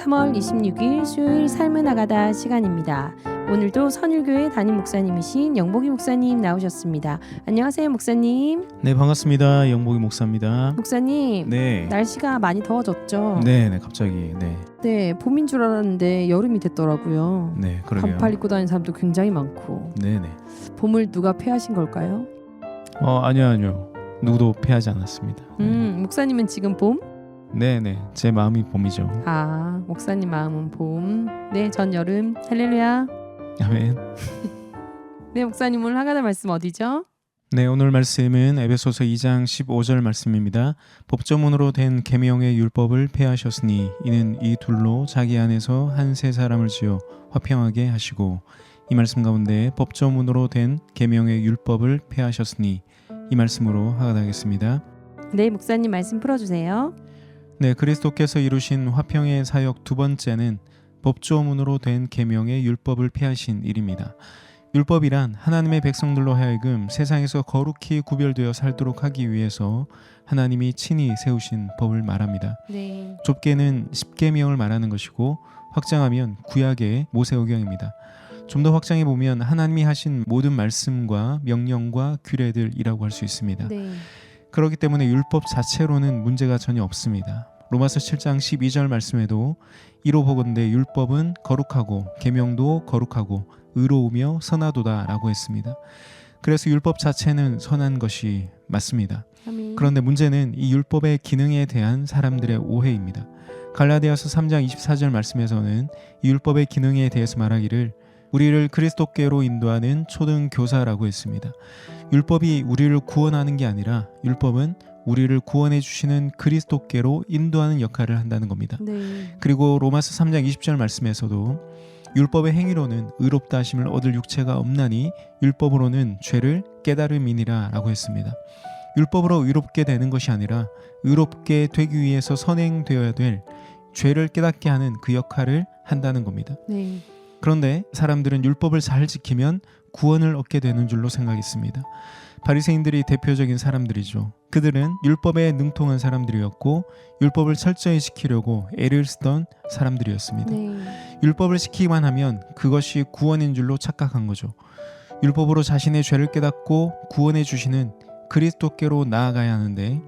3월 26일 수요일 삶을 나가다 시간입니다. 오늘도 선율교회 담임 목사님이신 영복이 목사님 나오셨습니다. 안녕하세요, 목사님. 네 반갑습니다 영복이 목사입니다. 목사님, 네. 날씨가 많이 더워졌죠? 네, 네 갑자기 네, 네, 봄인 줄 알았는데 여름이 됐더라고요. 네 그러게요. 반팔 입고 다니는 사람도 굉장히 많고 네, 네. 봄을 누가 폐하신 걸까요? 어 아니요 아니요 누구도 패하지 않았습니다. 음, 목사님은 지금 봄? 네, 네 제 마음이 봄이죠. 아, 목사님 마음은 봄. 네, 전 여름. 할렐루야. 아멘. 네, 목사님 오늘 하가다 말씀 어디죠? 네 오늘 말씀은 에베소서 2장 15절 말씀입니다. 법조문으로 된 계명의 율법을 폐하셨으니 이는 이 둘로 자기 안에서 한 세 사람을 지어 화평하게 하시고 이 말씀 가운데 법조문으로 된 계명의 율법을 폐하셨으니 이 말씀으로 하가다겠습니다. 네, 목사님 말씀 풀어주세요. 네, 그리스도께서 이루신 화평의 사역 두 번째는 법조문으로 된 계명의 율법을 폐하신 일입니다. 율법이란 하나님의 백성들로 하여금 세상에서 거룩히 구별되어 살도록 하기 위해서 하나님이 친히 세우신 법을 말합니다. 네. 좁게는 십계명을 말하는 것이고 확장하면 구약의 모세오경입니다. 좀 더 확장해 보면 하나님이 하신 모든 말씀과 명령과 규례들이라고 할 수 있습니다. 네. 그렇기 때문에 율법 자체로는 문제가 전혀 없습니다. 로마서 7장 12절 말씀에도 이로 보건대 율법은 거룩하고 계명도 거룩하고 의로우며 선하도다라고 했습니다. 그래서 율법 자체는 선한 것이 맞습니다. 그런데 문제는 이 율법의 기능에 대한 사람들의 오해입니다. 갈라디아서 3장 24절 말씀에서는 이 율법의 기능에 대해서 말하기를 우리를 그리스도께로 인도하는 초등 교사라고 했습니다. 율법이 우리를 구원하는 게 아니라 율법은 우리를 구원해 주시는 그리스도께로 인도하는 역할을 한다는 겁니다. 네. 그리고 로마서 3장 20절 말씀에서도 율법의 행위로는 의롭다 하심을 얻을 육체가 없나니 율법으로는 죄를 깨달음이니라라고 했습니다. 율법으로 의롭게 되는 것이 아니라 의롭게 되기 위해서 선행되어야 될 죄를 깨닫게 하는 그 역할을 한다는 겁니다. 네. 그런데 사람들은 율법을 잘 지키면 구원을 얻게 되는 줄로 생각했습니다. 바리새인들이 대표적인 사람들이죠. 그들은 율법에 능통한 사람들이었고 율법을 철저히 지키려고 애를 쓰던 사람들이었습니다. 네. 율법을 지키기만 하면 그것이 구원인 줄로 착각한 거죠. 율법으로 자신의 죄를 깨닫고 구원해 주시는 그리스도께로 나아가야 하는데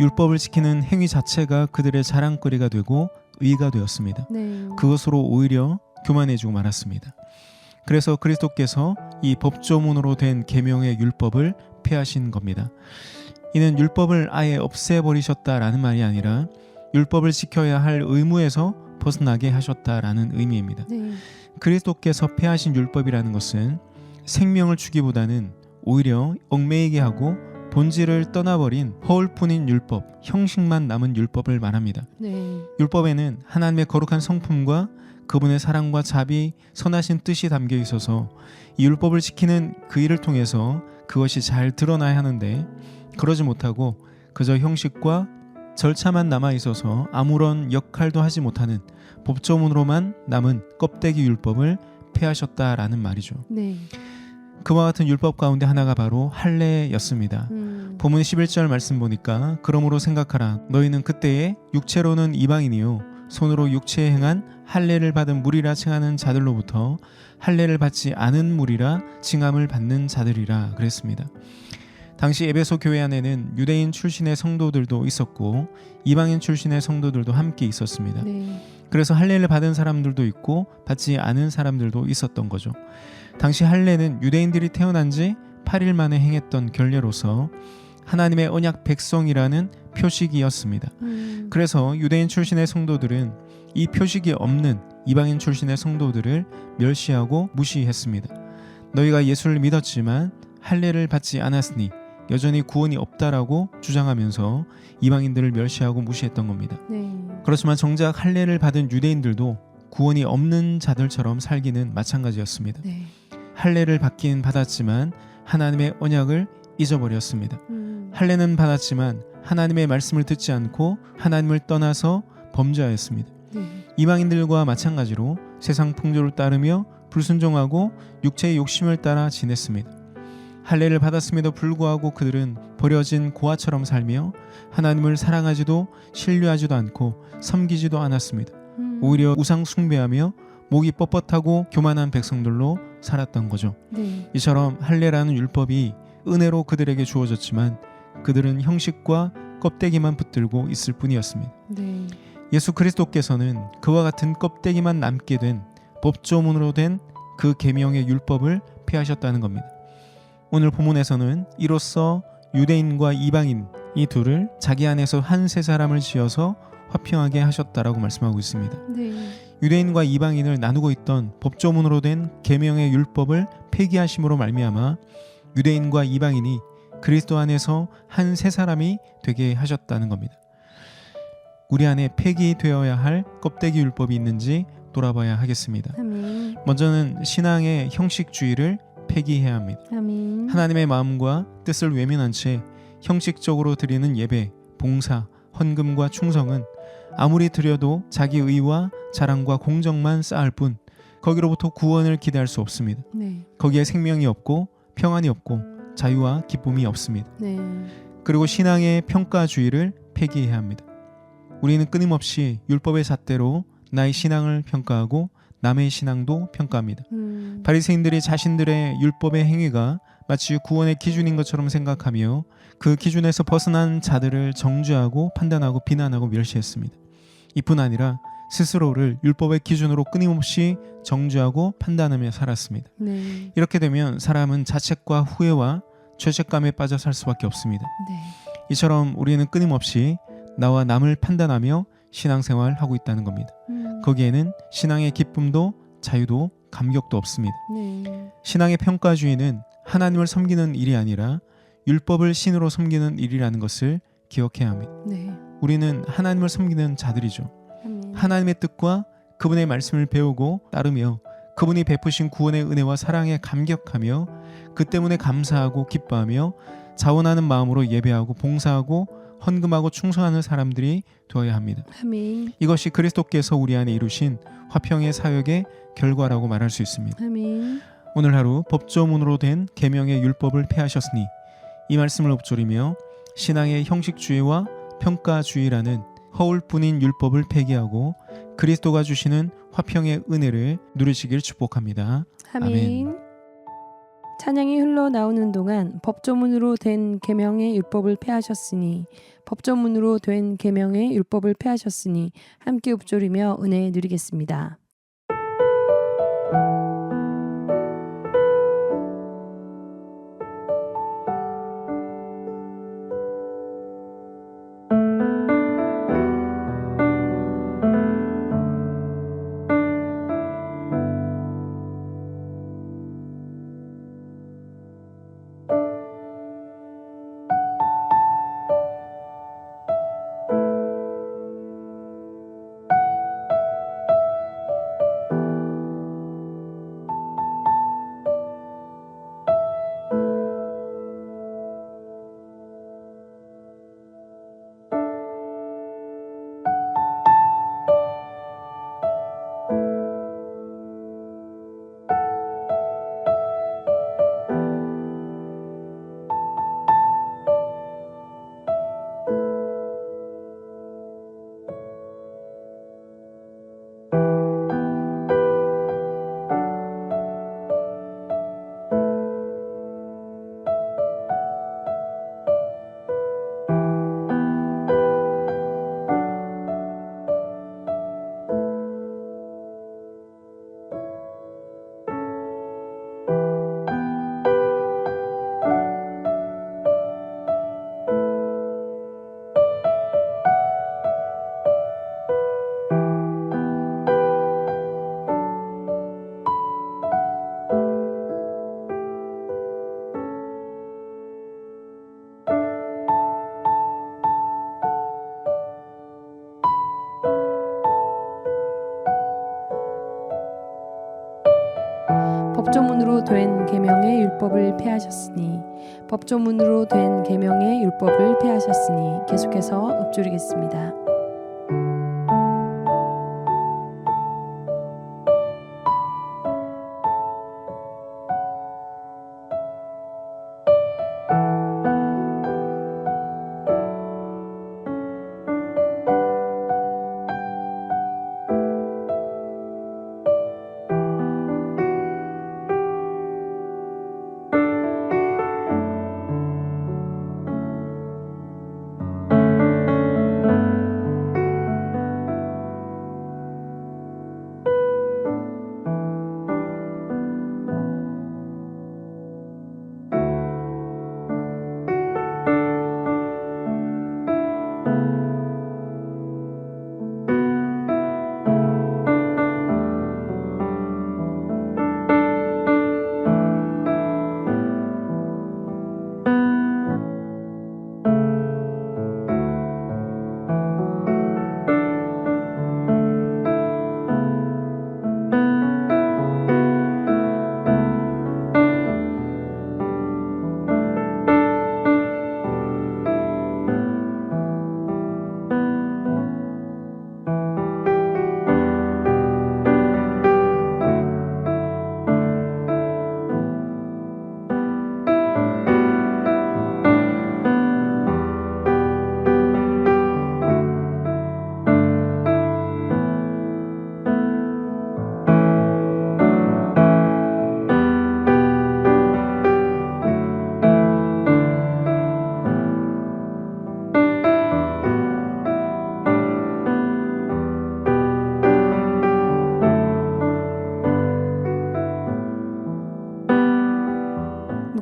율법을 지키는 행위 자체가 그들의 자랑거리가 되고 의가 되었습니다. 네. 그것으로 오히려 교만해지고 말았습니다. 그래서 그리스도께서 이 법조문으로 된 계명의 율법을 폐하신 겁니다. 이는 율법을 아예 없애버리셨다라는 말이 아니라 율법을 지켜야 할 의무에서 벗어나게 하셨다라는 의미입니다. 네. 그리스도께서 폐하신 율법이라는 것은 생명을 주기보다는 오히려 얽매이게 하고 본질을 떠나버린 허울뿐인 율법, 형식만 남은 율법을 말합니다. 네. 율법에는 하나님의 거룩한 성품과 그분의 사랑과 자비, 선하신 뜻이 담겨 있어서 이 율법을 지키는 그 일을 통해서 그것이 잘 드러나야 하는데 그러지 못하고 그저 형식과 절차만 남아 있어서 아무런 역할도 하지 못하는 법조문으로만 남은 껍데기 율법을 폐하셨다라는 말이죠. 네. 그와 같은 율법 가운데 하나가 바로 할례였습니다. 음. 본문 11절 말씀 보니까 그러므로 생각하라 너희는 그때에 육체로는 이방인이요 손으로 육체에 행한 할례를 받은 무리라 칭하는 자들로부터 할례를 받지 않은 무리라 칭함을 받는 자들이라 그랬습니다. 당시 에베소 교회 안에는 유대인 출신의 성도들도 있었고 이방인 출신의 성도들도 함께 있었습니다. 네. 그래서 할례를 받은 사람들도 있고 받지 않은 사람들도 있었던 거죠. 당시 할례는 유대인들이 태어난 지 8일 만에 행했던 결례로서 하나님의 언약 백성이라는 표식이었습니다. 음. 그래서 유대인 출신의 성도들은 이 표식이 없는 이방인 출신의 성도들을 멸시하고 무시했습니다. 너희가 예수를 믿었지만 할례를 받지 않았으니 여전히 구원이 없다라고 주장하면서 이방인들을 멸시하고 무시했던 겁니다. 네. 그렇지만 정작 할례를 받은 유대인들도 구원이 없는 자들처럼 살기는 마찬가지였습니다. 네. 할례를 받긴 받았지만 하나님의 언약을 잊어버렸습니다. 음. 할례는 받았지만 하나님의 말씀을 듣지 않고 하나님을 떠나서 범죄하였습니다. 네. 이방인들과 마찬가지로 세상 풍조를 따르며 불순종하고 육체의 욕심을 따라 지냈습니다. 할례를 받았음에도 불구하고 그들은 버려진 고아처럼 살며 하나님을 사랑하지도 신뢰하지도 않고 섬기지도 않았습니다. 음. 오히려 우상 숭배하며 목이 뻣뻣하고 교만한 백성들로 살았던 거죠. 네. 이처럼 할례라는 율법이 은혜로 그들에게 주어졌지만 그들은 형식과 껍데기만 붙들고 있을 뿐이었습니다. 네. 예수 그리스도께서는 그와 같은 껍데기만 남게 된 법조문으로 된 그 계명의 율법을 폐하셨다는 겁니다. 오늘 본문에서는 이로써 유대인과 이방인 이 둘을 자기 안에서 한 세 사람을 지어서 화평하게 하셨다라고 말씀하고 있습니다. 네. 유대인과 이방인을 나누고 있던 법조문으로 된 계명의 율법을 폐기하심으로 말미암아 유대인과 이방인이 그리스도 안에서 한세 사람이 되게 하셨다는 겁니다. 우리 안에 폐기되어야 할 껍데기 율법이 있는지 돌아봐야 하겠습니다. 아멘. 먼저는 신앙의 형식주의를 폐기해야 합니다. 아멘. 하나님의 마음과 뜻을 외면한 채 형식적으로 드리는 예배, 봉사, 헌금과 충성은 아무리 드려도 자기 의와 자랑과 공정만 쌓을 뿐 거기로부터 구원을 기대할 수 없습니다. 네. 거기에 생명이 없고 평안이 없고 자유와 기쁨이 없습니다. 네. 그리고 신앙의 평가주의를 폐기해야 합니다. 우리는 끊임없이 율법의 잣대로 나의 신앙을 평가하고 남의 신앙도 평가합니다. 음. 바리새인들이 자신들의 율법의 행위가 마치 구원의 기준인 것처럼 생각하며 그 기준에서 벗어난 자들을 정죄하고 판단하고 비난하고 멸시했습니다. 이뿐 아니라 스스로를 율법의 기준으로 끊임없이 정죄하고 판단하며 살았습니다. 네. 이렇게 되면 사람은 자책과 후회와 죄책감에 빠져 살 수밖에 없습니다. 네. 이처럼 우리는 끊임없이 나와 남을 판단하며 신앙생활을 하고 있다는 겁니다. 음. 거기에는 신앙의 기쁨도 자유도 감격도 없습니다. 네. 신앙의 평가주의는 하나님을 섬기는 일이 아니라 율법을 신으로 섬기는 일이라는 것을 기억해야 합니다. 네. 우리는 하나님을 섬기는 자들이죠. 하나님의 뜻과 그분의 말씀을 배우고 따르며 그분이 베푸신 구원의 은혜와 사랑에 감격하며 그 때문에 감사하고 기뻐하며 자원하는 마음으로 예배하고 봉사하고 헌금하고 충성하는 사람들이 되어야 합니다. 아멘. 이것이 그리스도께서 우리 안에 이루신 화평의 사역의 결과라고 말할 수 있습니다. 아멘. 오늘 하루 법조문으로 된 계명의 율법을 폐하셨으니 이 말씀을 읊조리며 신앙의 형식주의와 평가주의라는 허울뿐인 율법을 폐기하고 그리스도가 주시는 화평의 은혜를 누리시길 축복합니다. 아멘. 아멘. 찬양이 흘러나오는 동안 법조문으로 된 계명의 율법을 폐하셨으니 법조문으로 된 계명의 율법을 폐하셨으니 함께 읊조리며 은혜 누리겠습니다. 계명의 율법을 폐하셨으니 법조문으로 된 계명의 율법을 폐하셨으니 계속해서 읊조리겠습니다.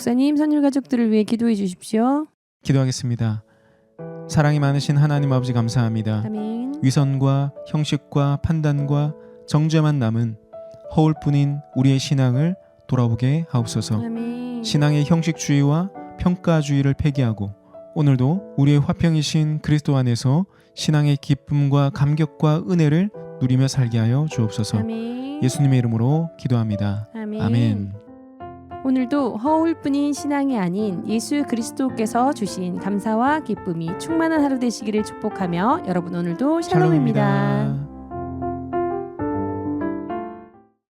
목사님 선율 가족들을 위해 기도해 주십시오. 기도하겠습니다. 사랑이 많으신 하나님 아버지 감사합니다. 아멘. 위선과 형식과 판단과 정죄만 남은 허울뿐인 우리의 신앙을 돌아보게 하옵소서. 아멘. 신앙의 형식주의와 평가주의를 폐기하고 오늘도 우리의 화평이신 그리스도 안에서 신앙의 기쁨과 감격과 은혜를 누리며 살게 하여 주옵소서. 아멘. 예수님의 이름으로 기도합니다. 아멘. 아멘. 오늘도 허울뿐인 신앙이 아닌 예수 그리스도께서 주신 감사와 기쁨이 충만한 하루 되시기를 축복하며 여러분 오늘도 샬롬입니다. 샬롬입니다.